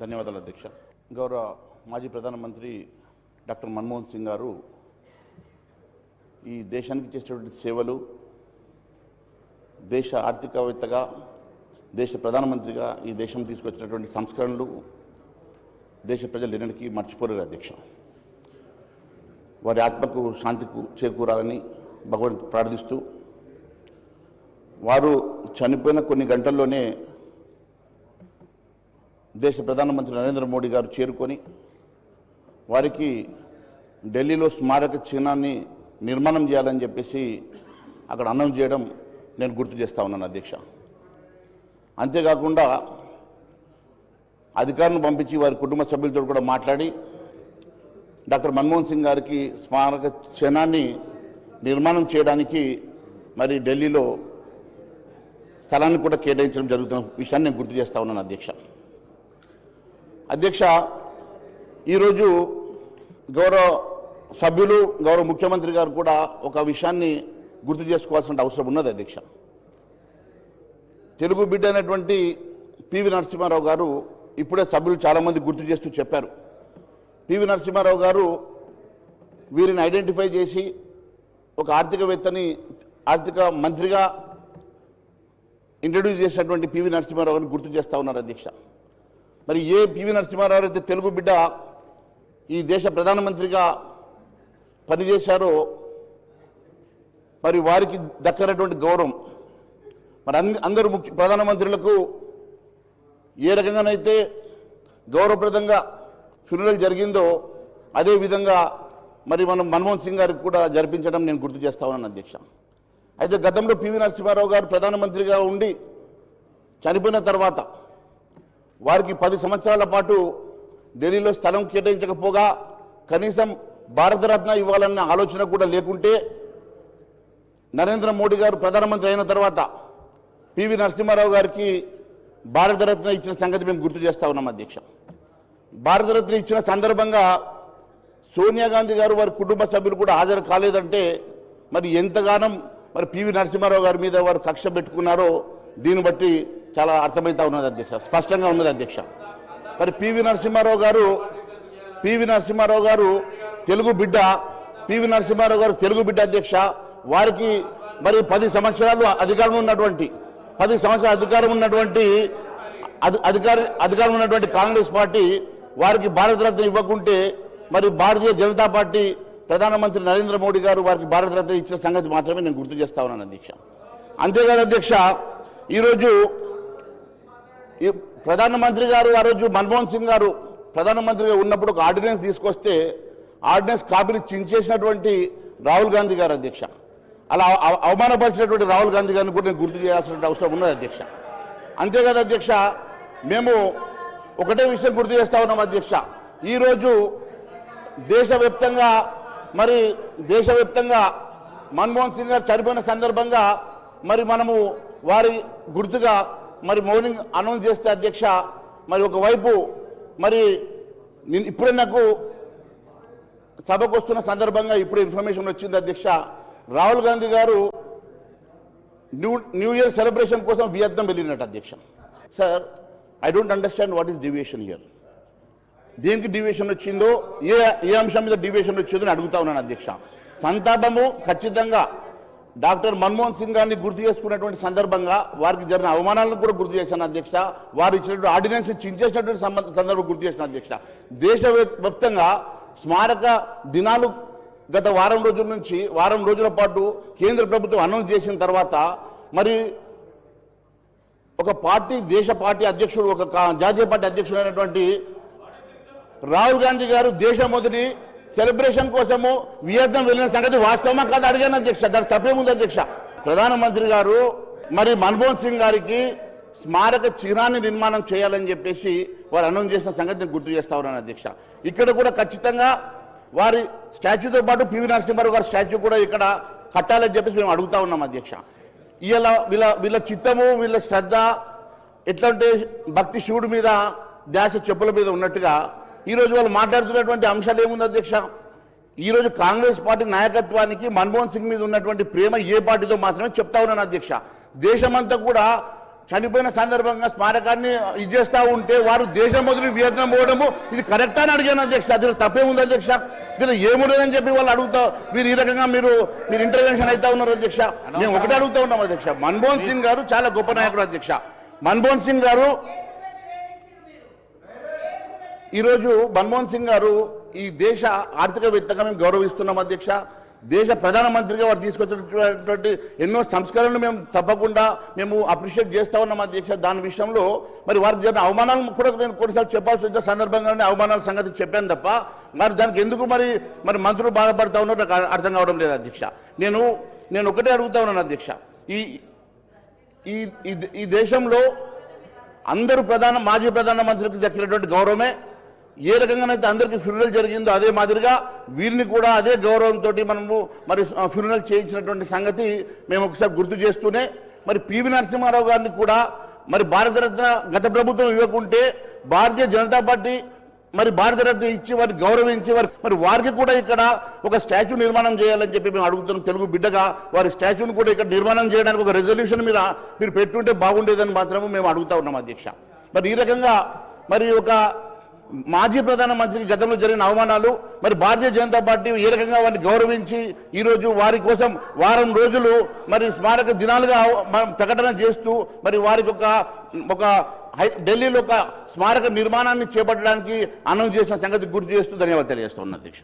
ధన్యవాదాలు అధ్యక్ష. గౌరవ మాజీ ప్రధానమంత్రి డాక్టర్ మన్మోహన్ సింగ్ గారు ఈ దేశానికి చేసినటువంటి సేవలు దేశ ఆర్థికవేత్తగా దేశ ప్రధానమంత్రిగా ఈ దేశం తీసుకొచ్చినటువంటి సంస్కరణలు దేశ ప్రజలు ఎన్నటికీ మర్చిపోలేరు అధ్యక్ష. వారి ఆత్మకు శాంతికు చేకూరాలని భగవంతు ప్రార్థిస్తూ వారు చనిపోయిన కొన్ని గంటల్లోనే దేశ ప్రధానమంత్రి నరేంద్ర మోడీ గారు చేరుకొని వారికి ఢిల్లీలో స్మారక చిహ్నాన్ని నిర్మాణం చేయాలని చెప్పేసి అక్కడ అన్నం చేయడం నేను గుర్తు చేస్తూ ఉన్నాను అధ్యక్ష. అంతేకాకుండా అధికారులను పంపించి వారి కుటుంబ సభ్యులతో కూడా మాట్లాడి డాక్టర్ మన్మోహన్ సింగ్ గారికి స్మారక చిహ్నాన్ని నిర్మాణం చేయడానికి మరి ఢిల్లీలో స్థలాన్ని కూడా కేటాయించడం జరుగుతున్న విషయాన్ని నేను గుర్తు చేస్తా ఉన్నాను అధ్యక్ష. అధ్యక్ష ఈరోజు గౌరవ సభ్యులు గౌరవ ముఖ్యమంత్రి గారు కూడా ఒక విషయాన్ని గుర్తు చేసుకోవాల్సిన అవసరం ఉన్నది అధ్యక్ష. తెలుగు బిడ్డ అయినటువంటి పివి నరసింహారావు గారు ఇప్పుడే సభ్యులు చాలామంది గుర్తు చేస్తూ చెప్పారు. పివి నరసింహారావు గారు వీరిని ఐడెంటిఫై చేసి ఒక ఆర్థికవేత్తని ఆర్థిక మంత్రిగా ఇంట్రడ్యూస్ చేసినటువంటి పివి నరసింహారావు గారిని గుర్తు చేస్తా ఉన్నారు అధ్యక్ష. మరి ఏ పివి నరసింహారావు అయితే తెలుగు బిడ్డ ఈ దేశ ప్రధానమంత్రిగా పనిచేశారో మరి వారికి దక్కనటువంటి గౌరవం. మరి అంద- అందరు ముఖ్య ప్రధానమంత్రులకు ఏ రకంగానైతే గౌరవప్రదంగా ఫ్యూనరల్ జరిగిందో అదే విధంగా మరి మనం మన్మోహన్ సింగ్ గారికి కూడా జరిపించడం నేను గుర్తు చేస్తా ఉన్నాను అధ్యక్ష. అయితే గతంలో పివి నరసింహారావు గారు ప్రధానమంత్రిగా ఉండి చనిపోయిన తర్వాత వారికి పది సంవత్సరాల పాటు ఢిల్లీలో స్థలం కేటాయించకపోగా కనీసం భారతరత్న ఇవ్వాలన్న ఆలోచన కూడా లేకుంటే నరేంద్ర మోడీ గారు ప్రధానమంత్రి అయిన తర్వాత పివి నరసింహారావు గారికి భారతరత్న ఇచ్చిన సంగతి మేము గుర్తు చేస్తా ఉన్నాం అధ్యక్ష. భారతరత్న ఇచ్చిన సందర్భంగా సోనియా గాంధీ గారు వారి కుటుంబ సభ్యులు కూడా హాజరు కాలేదంటే మరి ఎంతగానం మరి పివి నరసింహారావు గారి మీద వారు కక్ష పెట్టుకున్నారో దీన్ని బట్టి చాలా అర్థమవుతా ఉన్నది అధ్యక్ష స్పష్టంగా ఉన్నది అధ్యక్ష. మరి పివి నరసింహారావు గారు పివి నరసింహారావు గారు తెలుగు బిడ్డ పివి నరసింహారావు గారు తెలుగు బిడ్డ అధ్యక్ష. వారికి మరి పది సంవత్సరాలు అధికారం ఉన్నటువంటి పది సంవత్సరాల అధికారం ఉన్నటువంటి అధి- అధికార అధికారం ఉన్నటువంటి కాంగ్రెస్ పార్టీ వారికి భారతరత్న ఇవ్వకుంటే మరి భారతీయ జనతా పార్టీ ప్రధానమంత్రి నరేంద్ర మోడీ గారు వారికి భారతరత్న ఇచ్చిన సంగతి మాత్రమే నేను గుర్తు చేస్తా ఉన్నాను అధ్యక్ష. అంతేకాదు అధ్యక్ష ఈరోజు ఈ ప్రధానమంత్రి గారు ఆ రోజు మన్మోహన్ సింగ్ గారు ప్రధానమంత్రిగా ఉన్నప్పుడు ఒక ఆర్డినెన్స్ తీసుకొస్తే ఆర్డినెన్స్ కాపీని చించేసినటువంటి రాహుల్ గాంధీ గారు అధ్యక్ష. అలా అవమానపరిచినటువంటి రాహుల్ గాంధీ గారిని కూడా నేను గుర్తు చేయాల్సిన అవసరం ఉన్నది అధ్యక్ష. అంతేకాదు అధ్యక్ష మేము ఒకటే విషయం గుర్తు చేస్తా ఉన్నాం అధ్యక్ష. ఈరోజు దేశవ్యాప్తంగా మరి దేశవ్యాప్తంగా మన్మోహన్ సింగ్ గారు చనిపోయిన సందర్భంగా మరి మనము వారి గుర్తుగా మరి మౌనింగ్ అనౌన్స్ చేస్తే అధ్యక్ష మరి ఒకవైపు మరి నేను ఇప్పుడే నాకు సభకు వస్తున్న సందర్భంగా ఇప్పుడు ఇన్ఫర్మేషన్ వచ్చింది అధ్యక్ష. రాహుల్ గాంధీ గారు న్యూ న్యూ ఇయర్ సెలబ్రేషన్ కోసం వియత్నం వెళ్ళినట్టు అధ్యక్ష. Sir I don't understand what is deviation year దేనికి డివియేషన్ వచ్చిందో ఏ ఏ అంశం మీద డివియేషన్ వచ్చిందో అని అడుగుతా ఉన్నాను అధ్యక్ష. సంతాపము ఖచ్చితంగా డాక్టర్ మన్మోహన్ సింగ్ గారిని గుర్తు చేసుకున్నటువంటి సందర్భంగా వారికి జరిగిన అవమానాలను కూడా గుర్తు చేశాను అధ్యక్ష. వారు ఇచ్చినటువంటి ఆర్డినెన్స్ చించేసినటువంటి సంబంధ సందర్భం గుర్తు చేసిన అధ్యక్ష. దేశవ్యాప్తంగా స్మారక దినాలు గత వారం రోజుల నుంచి వారం రోజుల పాటు కేంద్ర ప్రభుత్వం అనౌన్స్ చేసిన తర్వాత మరి ఒక పార్టీ దేశ పార్టీ అధ్యక్షుడు ఒక జాతీయ పార్టీ అధ్యక్షుడు అయినటువంటి రాహుల్ గాంధీ గారు దేశ మొదటి సెలబ్రేషన్ కోసము వియత్నాం వెళ్ళిన సంగతి వాస్తవమా కాదు అడిగాను అధ్యక్ష. దానికి తప్పేముంది అధ్యక్ష. ప్రధానమంత్రి గారు మరి మన్మోహన్ సింగ్ గారికి స్మారక చిహ్నాన్ని నిర్మాణం చేయాలని చెప్పేసి వారు అనౌన్స్ చేసిన సంగతి గుర్తు చేస్తా ఉన్నాను అధ్యక్ష. ఇక్కడ కూడా ఖచ్చితంగా వారి స్టాచ్యూతో పాటు పివి నరసింహారావు గారి స్టాచ్యూ కూడా ఇక్కడ కట్టాలని చెప్పేసి మేము అడుగుతా ఉన్నాం అధ్యక్ష. ఇలా వీళ్ళ వీళ్ళ చిత్తము వీళ్ళ శ్రద్ధ ఎట్లంటే భక్తి శివుడి మీద ధ్యాస చెప్పుల మీద ఉన్నట్టుగా ఈరోజు వాళ్ళు మాట్లాడుతున్నటువంటి అంశాలు ఏముంది అధ్యక్ష? ఈరోజు కాంగ్రెస్ పార్టీ నాయకత్వానికి మన్మోహన్ సింగ్ మీద ఉన్నటువంటి ప్రేమ ఏ పార్టీతో మాత్రమే చెప్తా ఉన్నాను అధ్యక్ష. దేశమంతా కూడా చనిపోయిన సందర్భంగా స్మారకాన్ని ఇది చేస్తా ఉంటే వారు దేశం వదిలి వియత్నం పోవడము ఇది కరెక్టా అని అడిగాను అధ్యక్ష. దీనిలో తప్పేముంది అధ్యక్ష? దీని ఏముండదని చెప్పి వాళ్ళు అడుగుతా మీరు ఈ రకంగా మీరు మీరు ఇంటర్వెన్షన్ అవుతా ఉన్నారు అధ్యక్ష. మేము ఒకటే అడుగుతా ఉన్నాం అధ్యక్ష. మన్మోహన్ సింగ్ గారు చాలా గొప్ప నాయకుడు అధ్యక్ష. మన్మోహన్ సింగ్ గారు ఈరోజు మన్మోహన్ సింగ్ గారు ఈ దేశ ఆర్థికవేత్తగా మేము గౌరవిస్తున్నాం అధ్యక్ష. దేశ ప్రధానమంత్రిగా వారు తీసుకొచ్చినటువంటి ఎన్నో సంస్కరణలు మేము తప్పకుండా మేము అప్రిషియేట్ చేస్తా ఉన్నాం అధ్యక్ష దాని విషయంలో. మరి వారికి జరిగిన అవమానాలు కూడా నేను కొన్నిసార్లు చెప్పాల్సి వచ్చిన సందర్భంగానే అవమానాల సంగతి చెప్పాను తప్ప. మరి దానికి ఎందుకు మరి మరి మంత్రులు బాధపడతా ఉన్నారో నాకు అర్థం కావడం లేదు అధ్యక్ష. నేను నేను ఒకటే అడుగుతా ఉన్నాను అధ్యక్ష. ఈ ఈ ఈ- ఈ దేశంలో అందరూ ప్రధాన మాజీ ప్రధానమంత్రికి దక్కినటువంటి గౌరవమే. ఏ రకంగానైతే అందరికీ ఫ్యూనరల్ జరిగిందో అదే మాదిరిగా వీరిని కూడా అదే గౌరవంతో మనము మరి ఫ్యూనరల్ చేయించినటువంటి సంగతి మేము ఒకసారి గుర్తు చేస్తూనే మరి పివి నరసింహారావు గారిని కూడా మరి భారతరత్న గత ప్రభుత్వం ఇవ్వకుంటే భారతీయ జనతా పార్టీ మరి భారతరత్న ఇచ్చి వారిని గౌరవించి వారి మరి వారికి కూడా ఇక్కడ ఒక స్టాచ్యూ నిర్మాణం చేయాలని చెప్పి మేము అడుగుతున్నాం తెలుగు బిడ్డగా. వారి స్టాచ్యూని కూడా ఇక్కడ నిర్మాణం చేయడానికి ఒక రెజల్యూషన్ మీరు మీరు పెట్టుంటే బాగుండేదని మాత్రము మేము అడుగుతా ఉన్నాం అధ్యక్ష. మరి ఈ రకంగా మరి ఒక మాజీ ప్రధానమంత్రికి గతంలో జరిగిన అవమానాలు మరి భారతీయ జనతా పార్టీ ఏ రకంగా వారిని గౌరవించి ఈరోజు వారి కోసం వారం రోజులు మరి స్మారక దినాలుగా మనం ప్రకటన చేస్తూ మరి వారికి ఒక ఒక హై- ఢిల్లీలో ఒక స్మారక నిర్మాణాన్ని చేపట్టడానికి అనౌన్స్ చేసిన సంగతి గుర్తు చేస్తూ ధన్యవాదాలు తెలియజేస్తున్నాను అధ్యక్ష.